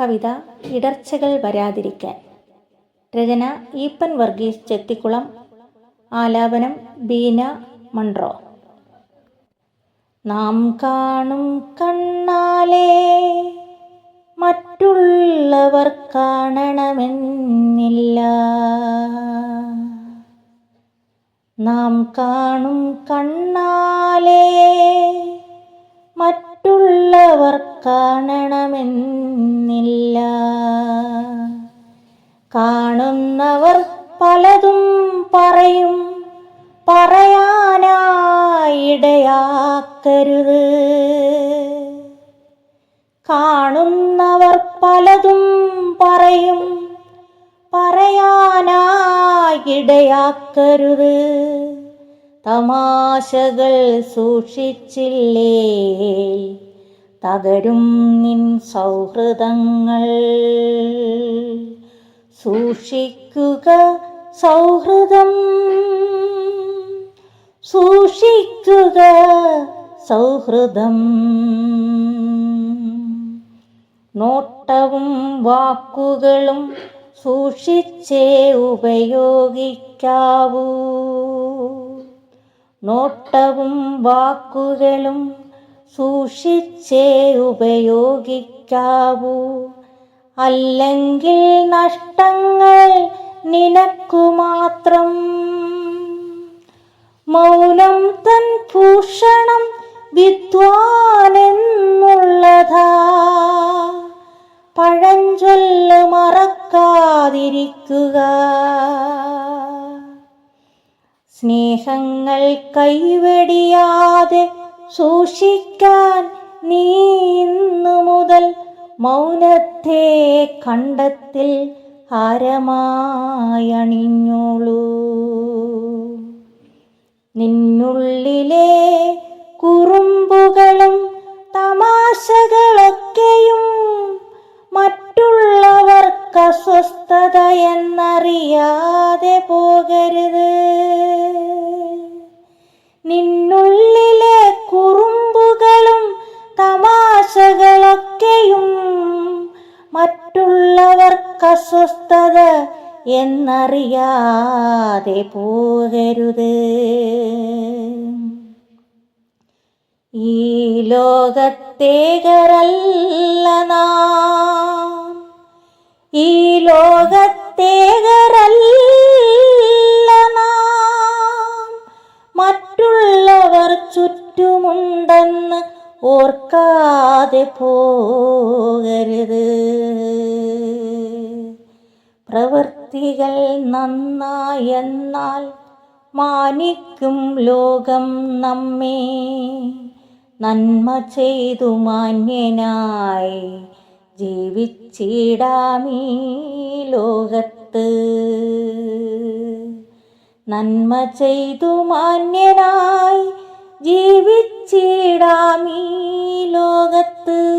കവിത ഇടർച്ചകൾ വരാതിരിക്കാൻ. രചന ഈപ്പൻ വർഗീസ് ചെത്തിക്കുളം. ആലാപനം ബീന മൺട്രോ നാം കാണും കണ്ണാലേ മറ്റുള്ളവർ കാണണമെന്നില്ല. നാം കാണും കണ്ണാലേ കാണണമെന്നില്ല. കാണുന്നവർ പലതും പറയും. പറയാനായിടയാക്കരുത്. കാണുന്നവർ പലതും പറയും. പറയാനായിടയാക്കരുത്. തമാശകൾ സൂക്ഷിച്ചില്ലേ? തകരും നിൻ സൗഹൃദങ്ങൾ. സൂക്ഷിക്കുക സൗഹൃദം. സൂക്ഷിക്കുക സൗഹൃദം. നോട്ടവും വാക്കുകളും സൂക്ഷിച്ചേ ഉപയോഗിക്കാവൂ. നോട്ടവും വാക്കുകളും സൂക്ഷിച്ചേ ഉപയോഗിക്കാവൂ. അല്ലെങ്കിൽ നഷ്ടങ്ങൾ നിനക്കു മാത്രം മൗനം തൻ ഭൂഷണം വിദ്വാനെന്നുള്ളതാ. പഴഞ്ചൊല്ല് മറക്കാതിരിക്കുക. സ്നേഹങ്ങൾ കൈവെടിയാതെ സൂക്ഷിക്കാൻ നീ ഇന്നു മുതൽ മൗനത്തെ കണ്ടത്തിൽ ഹാരമായണിഞ്ഞോളൂ. നിന്നുള്ളിലെ കുറുമ്പുകളും തമാശകളൊക്കെയും മറ്റുള്ളവർക്ക് അസ്വസ്ഥത എന്നറിയാതെ പോകരുത്. നിന്നുള്ളിലെ മറ്റുള്ളവർക്ക് അസ്വസ്ഥത എന്നറിയാതെ പോകരുത്. ഈ ലോകത്തേകരല്ല നാം. ഈ ലോകത്തേകരല്ല നാം. മറ്റുള്ളവർ ചുറ്റുമുണ്ടെന്ന് ഓർക്കാതെ പോകരുത്. പ്രവൃത്തികൾ നന്നായെന്നാൽ മാനിക്കും ലോകം നമ്മെ. നന്മ ചെയ്തു മാന്യനായി ജീവിച്ചിടാമീ ലോകത്ത്. നന്മ ചെയ്തു മാന്യനായി ജീവിച്ചിടാമീ ലോകത്ത്.